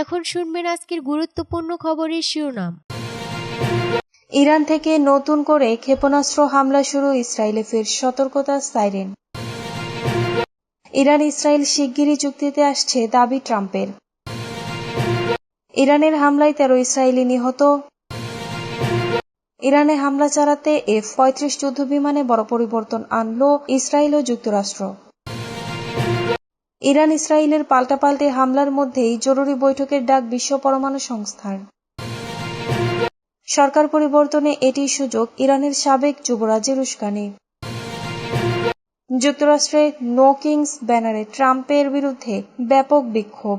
এখন শুনবেন আজকের গুরুত্বপূর্ণ খবরের শিরোনাম। ইরান থেকে নতুন করে ক্ষেপণাস্ত্র হামলা শুরু, ইসরায়েলে ফের সতর্কতা, সাইরেন। ইরান, ইসরায়েল শিগগিরই চুক্তিতে আসছে দাবি ট্রাম্পের। ইরানের হামলায় তেরো ইসরায়েলি নিহত। ইরানে হামলা চালাতে এফ পঁয়ত্রিশ যুদ্ধ বিমানে বড় পরিবর্তন আনল ইসরায়েল ও যুক্তরাষ্ট্র। ইরান ইসরায়েলের পাল্টাপাল্টি হামলার মধ্যেই জরুরি বৈঠকের ডাক বিশ্ব পরমাণু সংস্থার। সরকার পরিবর্তনে এটি সুযোগ ইরানের সাবেক যুবরাজের উস্কানি। যুক্তরাষ্ট্রে নো কিংস ব্যানারে ট্রাম্পের বিরুদ্ধে ব্যাপক বিক্ষোভ।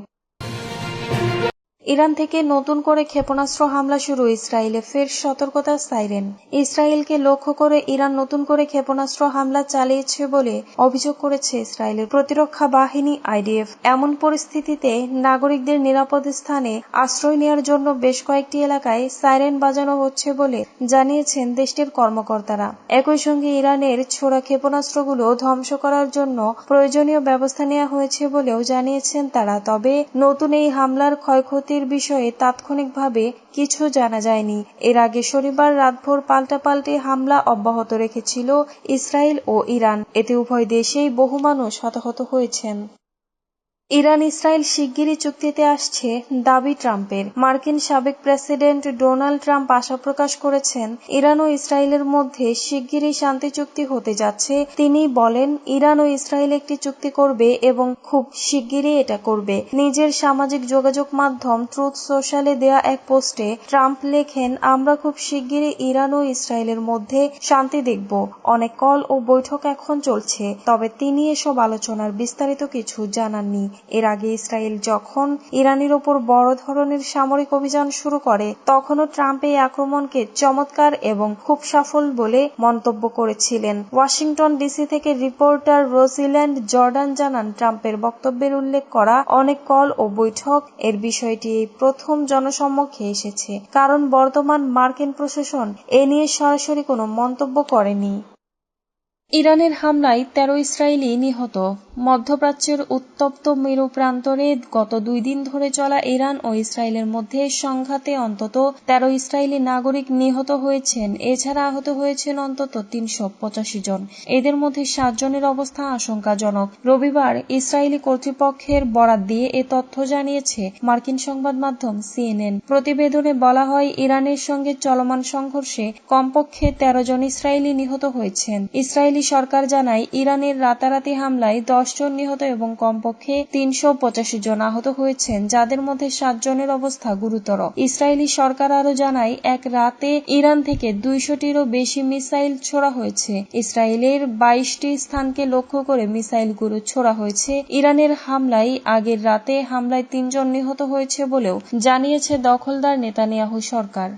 ইরান থেকে নতুন করে ক্ষেপণাস্ত্র হামলা শুরু, ইসরায়েলে ফের সতর্কতা সাইরেন। ইসরায়েলকে লক্ষ্য করে ইরান নতুন করে ক্ষেপণাস্ত্র হামলা চালিয়েছে বলে অভিযোগ করেছে ইসরায়েলের প্রতিরক্ষা বাহিনী আইডিএফ। এমন পরিস্থিতিতে নাগরিকদের নিরাপদ স্থানে আশ্রয় নেওয়ার জন্য বেশ কয়েকটি এলাকায় সাইরেন বাজানো হচ্ছে বলে জানিয়েছেন দেশটির কর্মকর্তারা। একই সঙ্গে ইরানের ছোড়া ক্ষেপণাস্ত্রগুলো ধ্বংস করার জন্য প্রয়োজনীয় ব্যবস্থা নেওয়া হয়েছে বলেও জানিয়েছেন তারা। তবে নতুন এই হামলার ক্ষয়ক্ষতির বিষয়ে তাৎক্ষণিকভাবে কিছু জানা যায়নি। এর আগে শনিবার রাতভর পাল্টাপাল্টি হামলা অব্যাহত রেখেছিল ইসরায়েল ও ইরান। এতে উভয় দেশেই বহু মানুষ হতাহত হয়েছেন। ইরান ইসরায়েল শিগগিরই চুক্তিতে আসছে দাবি ট্রাম্পের। মার্কিন সাবেক প্রেসিডেন্ট ডোনাল্ড ট্রাম্প আশা প্রকাশ করেছেন, ইরান ও ইসরায়েলের মধ্যে শিগগিরই শান্তি চুক্তি হতে যাচ্ছে। তিনি বলেন, ইরান ও ইসরায়েল একটি চুক্তি করবে এবং খুব শিগগিরই এটা করবে। নিজের সামাজিক যোগাযোগ মাধ্যম ট্রুথ সোশ্যালে দেয়া এক পোস্টে ট্রাম্প লেখেন, আমরা খুব শিগগিরই ইরান ও ইসরায়েলের মধ্যে শান্তি দেখব। অনেক কল ও বৈঠক এখন চলছে। তবে তিনি এসব আলোচনার বিস্তারিত কিছু জানাননি। এর আগে ইসরায়েল যখন ইরানের ওপর বড় ধরনের সামরিক অভিযান শুরু করে, তখনও ট্রাম্প এই আক্রমণকে চমৎকার এবং খুব সফল বলে মন্তব্য করেছিলেন। ওয়াশিংটন ডিসি থেকে রিপোর্টার রোজিল্যান্ড জর্ডান জানান, ট্রাম্পের বক্তব্যের উল্লেখ করা, অনেক কল ও বৈঠক এর বিষয়টি এই প্রথম জনসম্মুখে এসেছে। কারণ বর্তমান মার্কিন প্রশাসন এ নিয়ে সরাসরি কোনো মন্তব্য করেনি। ইরানের হামলায় তেরো ইসরায়েলি নিহত। মধ্যপ্রাচ্যের উত্তপ্ত মেরু প্রান্তরে গত দুই দিন ধরে চলা ইরান ও ইসরায়েলের মধ্যে সংঘাতে অন্তত তেরো ইসরায়েলি নাগরিক নিহত হয়েছেন। এছাড়া আহত হয়েছেন অন্তত তিনশো পঁচাশি জন। এদের মধ্যে সাতজনের অবস্থা আশঙ্কাজনক। রবিবার ইসরায়েলি কর্তৃপক্ষের বরাত দিয়ে এ তথ্য জানিয়েছে মার্কিন সংবাদ মাধ্যম সিএনএন। প্রতিবেদনে বলা হয়, ইরানের সঙ্গে চলমান সংঘর্ষে কমপক্ষে তেরো জন ইসরায়েলি নিহত হয়েছেন। ইসরায়েলি সরকার জানায়, ইরানের রাতারাতি হামলায় দশ জন নিহত এবং কমপক্ষে তিনশো পঁচাশি জন আহত হয়েছেন, যাদের মধ্যে সাতজনের অবস্থা গুরুতর। ইসরায়েলি সরকার আরও জানায়, এক রাতে ইরান থেকে দুইশোটিরও বেশি মিসাইল ছোড়া হয়েছে। ইসরায়েলের বাইশটি স্থানকে লক্ষ্য করে মিসাইলগুলো ছোড়া হয়েছে। ইরানের হামলায় আগের রাতে হামলায় তিনজন নিহত হয়েছে বলেও জানিয়েছে দখলদার নেতানিয়াহু সরকার।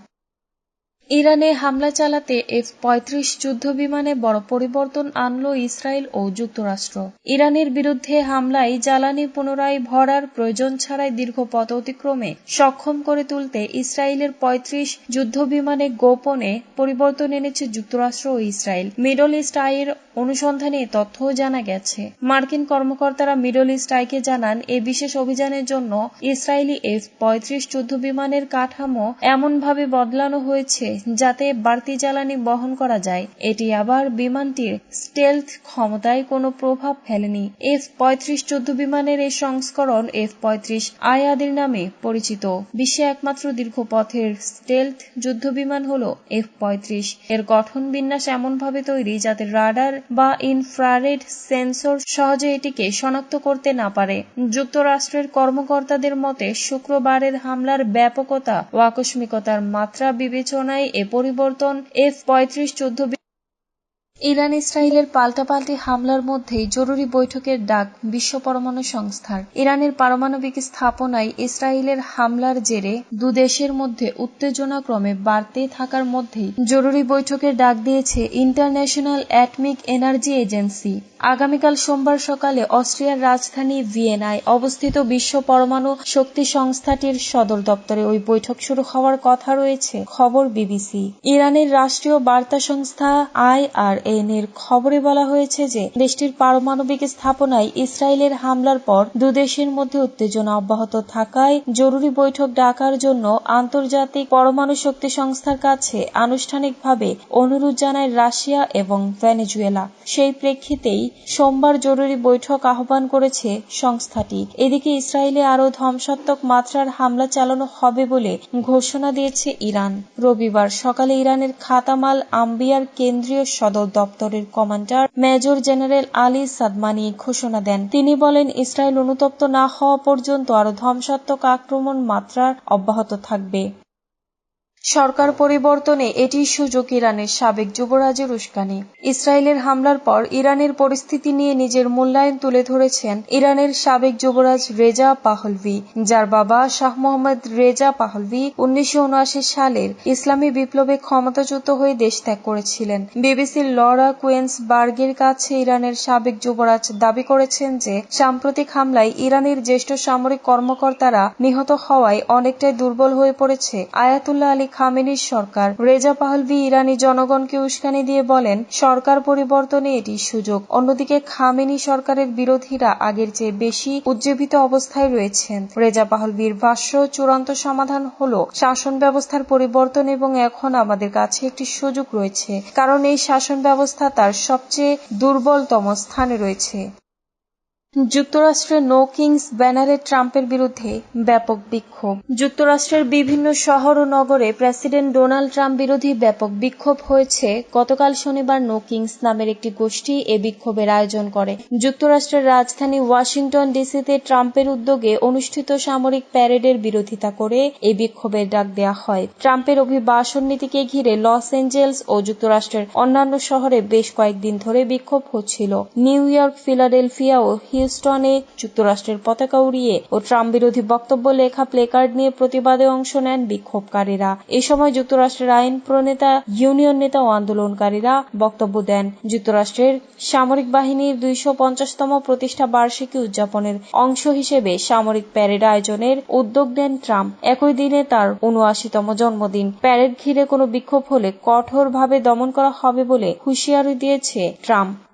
ইরানে হামলা চালাতে এফ পঁয়ত্রিশ যুদ্ধ বিমানে বড় পরিবর্তন আনল ইসরায়েল ও যুক্তরাষ্ট্র। ইরানের বিরুদ্ধে হামলায় জ্বালানি পুনরায় ভরার প্রয়োজন ছাড়াই দীর্ঘ পথ অতিক্রমে সক্ষম করে তুলতে ইসরায়েলের পঁয়ত্রিশ যুদ্ধ বিমানে গোপনে পরিবর্তন এনেছে যুক্তরাষ্ট্র ও ইসরায়েল। মিডল ইস্ট আইয়ের অনুসন্ধানে তথ্যও জানা গেছে। মার্কিন কর্মকর্তারা মিডল ইস্ট আইকে জানান, এ বিশেষ অভিযানের জন্য ইসরায়েলি এফ পঁয়ত্রিশ যুদ্ধ বিমানের কাঠামো এমনভাবে বদলানো হয়েছে যাতে বাড়তি জ্বালানি বহন করা যায়। এটি আবার বিমানটির স্টেলথ ক্ষমতায় কোনো প্রভাব ফেলেনি। এফ পঁয়ত্রিশ যুদ্ধ বিমানের এই সংস্করণ এফ পঁয়ত্রিশ আয়াদির নামে পরিচিত। বিশ্বে একমাত্র দীর্ঘ পথের স্টেলথ যুদ্ধ বিমান হল এফ পঁয়ত্রিশ এর গঠন বিন্যাস এমনভাবে তৈরি যাতে রাডার বা ইনফ্রারেড সেন্সর সহজে এটিকে শনাক্ত করতে না পারে। যুক্তরাষ্ট্রের কর্মকর্তাদের মতে, শুক্রবারের হামলার ব্যাপকতা ও আকস্মিকতার মাত্রা বিবেচনায় এ পরিবর্তন এফ পঁয়ত্রিশ যুদ্ধ ইরান ইসরায়েলের পাল্টাপাল্টি হামলার মধ্যেই জরুরি বৈঠকের ডাক বিশ্ব পরমাণু সংস্থার। ইরানের পারমাণবিক স্থাপনায় ইসরায়েলের হামলার জেরে দুদেশের মধ্যে উত্তেজনা ক্রমে বাড়তে থাকার মধ্যেই জরুরি বৈঠকের ডাক দিয়েছে ইন্টারন্যাশনাল অ্যাটমিক এনার্জি এজেন্সি। আগামীকাল সোমবার সকালে অস্ট্রিয়ার রাজধানী ভিয়েনায় অবস্থিত বিশ্ব পরমাণু শক্তি সংস্থাটির সদর দপ্তরে ওই বৈঠক শুরু হওয়ার কথা রয়েছে, খবর বিবিসি। ইরানের রাষ্ট্রীয় বার্তা সংস্থা আই আর এন এর খবরে বলা হয়েছে যে, দেশটির পারমাণবিক স্থাপনায় ইসরায়েলের হামলার পর দুদেশের মধ্যে উত্তেজনা অব্যাহত থাকায় জরুরি বৈঠক ডাকার জন্য আন্তর্জাতিক পরমাণু শক্তি সংস্থার কাছে আনুষ্ঠানিকভাবে অনুরোধ জানায় রাশিয়া এবং ভেনেজুয়েলা। সেই প্রেক্ষিতেই সোমবার জরুরি বৈঠক আহ্বান করেছে সংস্থাটি। এদিকে ইসরায়েলে আরও ধ্বংসাত্মক মাত্রার হামলা চালানো হবে বলে ঘোষণা দিয়েছে ইরান। রবিবার সকালে ইরানের খাতামাল আম্বিয়ার কেন্দ্রীয় সদর দপ্তরের commander major general Ali Shadmani ঘোষণা দেন। তিনি বলেন, ইসরায়েল অনুতপ্ত না হওয়া পর্যন্ত আরও ধ্বংসাত্মক আক্রমণ মাত্রার অব্যাহত থাকবে। সরকার পরিবর্তনে এটি সুযোগ ইরানের সাবেক যুবরাজের উস্কানি। ইসরায়েলের হামলার পর ইরানের পরিস্থিতি নিয়ে নিজের মূল্যায়ন তুলে ধরেছেন ইরানের সাবেক যুবরাজ রেজা পাহলভি, যার বাবা শাহ মোহাম্মদ রেজা পাহলভি উনিশশো উনআশি সালের ইসলামী বিপ্লবে ক্ষমতাচ্যুত হয়ে দেশ ত্যাগ করেছিলেন। বিবিসির লরা কুয়েন্স বার্গের কাছে ইরানের সাবেক যুবরাজ দাবি করেছেন যে, সাম্প্রতিক হামলায় ইরানের জ্যেষ্ঠ সামরিক কর্মকর্তারা নিহত হওয়ায় অনেকটাই দুর্বল হয়ে পড়েছে আয়াতুল্লাহ আলী খামেনির সরকার। রেজা পাহলভি ইরানি জনগণকে উস্কানি দিয়ে বলেন, সরকার পরিবর্তনে এটি সুযোগ। অন্যদিকে খামেনি সরকারের বিরোধীরা আগের চেয়ে বেশি উজ্জীবিত অবস্থায় রয়েছেন। রেজা পাহলভির ভাষ্য, চূড়ান্ত সমাধান হল শাসন ব্যবস্থার পরিবর্তন এবং এখন আমাদের কাছে একটি সুযোগ রয়েছে, কারণ এই শাসন ব্যবস্থা তার সবচেয়ে দুর্বলতম স্থানে রয়েছে। যুক্তরাষ্ট্রের নো কিংস ব্যানারে ট্রাম্পের বিরুদ্ধে ব্যাপক বিক্ষোভ। যুক্তরাষ্ট্রের বিভিন্ন শহর ও নগরে প্রেসিডেন্ট ডোনাল্ড ট্রাম্প বিরোধী ব্যাপক বিক্ষোভ হয়েছে। গতকাল শনিবার নো কিংস নামের একটি গোষ্ঠী এ বিক্ষোভের আয়োজন করে। যুক্তরাষ্ট্রের রাজধানী ওয়াশিংটন ডিসিতে ট্রাম্পের উদ্যোগে অনুষ্ঠিত সামরিক প্যারেডের বিরোধিতা করে এই বিক্ষোভের ডাক দেওয়া হয়। ট্রাম্পের অভিবাসন নীতিকে ঘিরে লস এঞ্জেলস ও যুক্তরাষ্ট্রের অন্যান্য শহরে বেশ কয়েকদিন ধরে বিক্ষোভ হচ্ছিল। নিউ ইয়র্ক, ফিলাডেলফিয়া ও হিউস্টনে যুক্তরাষ্ট্রের পতাকা উড়িয়ে ও ট্রাম্প বিরোধী বক্তব্য, লেখা, প্লেকার্ড নিয়ে প্রতিবাদে অংশ নেন বিক্ষোভকারীরা। এ সময় যুক্তরাষ্ট্রের আইন প্রণেতা, ইউনিয়ন নেতা ও আন্দোলনকারীরা বক্তব্য দেন। যুক্তরাষ্ট্রের সামরিক বাহিনীর দুইশো পঞ্চাশতম প্রতিষ্ঠা বার্ষিকী উদযাপনের অংশ হিসেবে সামরিক প্যারেড আয়োজনের উদ্যোগ নেন ট্রাম্প। একই দিনে তার উনআশিতম জন্মদিন। প্যারেড ঘিরে কোনো বিক্ষোভ হলে কঠোরভাবে দমন করা হবে বলে হুঁশিয়ারি দিয়েছে ট্রাম্প।